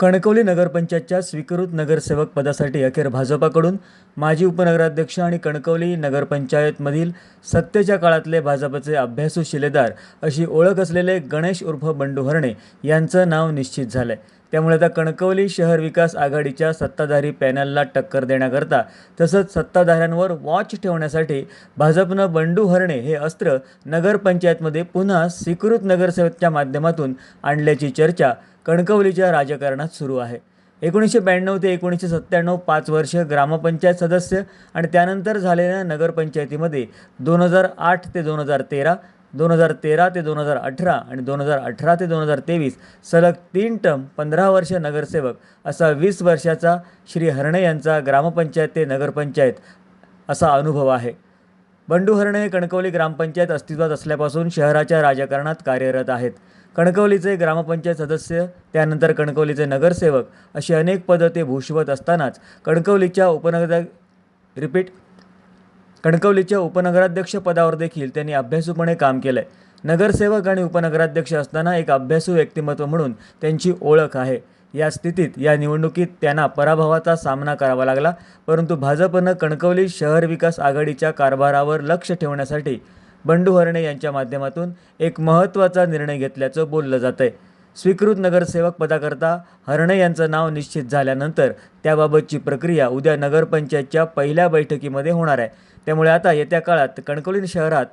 कणकवली नगरपंचायतच्या स्वीकृत नगरसेवक पदासाठी अखेर भाजपाकडून माजी उपनगराध्यक्ष आणि कणकवली नगरपंचायतमधील सत्तेच्या काळातले भाजपचे अभ्यासू शिलेदार अशी ओळख असलेले गणेश उर्फ बंडू हरणे यांचं नाव निश्चित झालं आहे त्यामुळे आता कणकवली शहर विकास आघाडीच्या सत्ताधारी पॅनलला टक्कर देण्याकरता तसंच सत्ताधाऱ्यांवर वॉच ठेवण्यासाठी भाजपनं बंडू हरणे हे अस्त्र नगरपंचायतमध्ये पुन्हा स्वीकृत नगरसेवकच्या माध्यमातून आणल्याची चर्चा कणकवलीच्या राजकारणात सुरू आहे. एकोणीसशे ब्याण्णव ते एकोणीसशे सत्त्याण्णव पाच वर्ष ग्रामपंचायत सदस्य आणि त्यानंतर झालेल्या नगरपंचायतीमध्ये दोन हजार आठ ते दोन हजार तेरा दोन हजार तेरा ते दोन हजार अठरा आणि दोन हजार अठरा ते दोन हजार तेवीस सलग तीन टर्म पंधरा वर्ष नगरसेवक असा वीस वर्षाचा श्री हरणे यांचा ग्रामपंचायत ते नगरपंचायत असा अनुभव आहे. बंडू हरणे हे कणकवली ग्रामपंचायत अस्तित्वात असल्यापासून शहराच्या राजकारणात कार्यरत आहेत. कणकवलीचे ग्रामपंचायत सदस्य त्यानंतर कणकवलीचे नगरसेवक अशी अनेक पदं ते भूषवत असतानाच कणकवलीच्या उपनगर रिपीट कणकवलीच्या उपनगराध्यक्ष पदावर देखील त्यांनी अभ्यासूपणे काम केलंय. नगरसेवक आणि उपनगराध्यक्ष असताना एक अभ्यासू व्यक्तिमत्व म्हणून त्यांची ओळख आहे. या स्थितीत या निवडणुकीत त्यांना पराभवाचा सामना करावा लागला परंतु भाजपनं कणकवली शहर विकास आघाडीच्या कारभारावर लक्ष ठेवण्यासाठी बंडू हरणे यांच्या माध्यमातून एक महत्त्वाचा निर्णय घेतल्याचं बोललं जातं आहे स्वीकृत नगरसेवक पदाकरता हरणे यांचं नाव निश्चित झाल्यानंतर त्याबाबतची प्रक्रिया उद्या नगरपंचायतच्या पहिल्या बैठकीमध्ये होणार आहे. त्यामुळे आता येत्या काळात कणकवली शहरात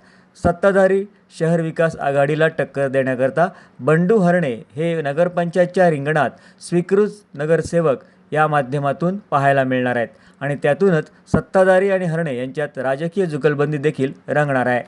सत्ताधारी शहर विकास आघाडीला टक्कर देण्याकरता बंडू हरणे हे नगरपंचायतच्या रिंगणात स्वीकृत नगरसेवक या माध्यमातून पाहायला मिळणार आहेत. आणि त्यातूनच सत्ताधारी आणि हरणे यांच्यात राजकीय जुगलबंदी देखील रंगणार आहे.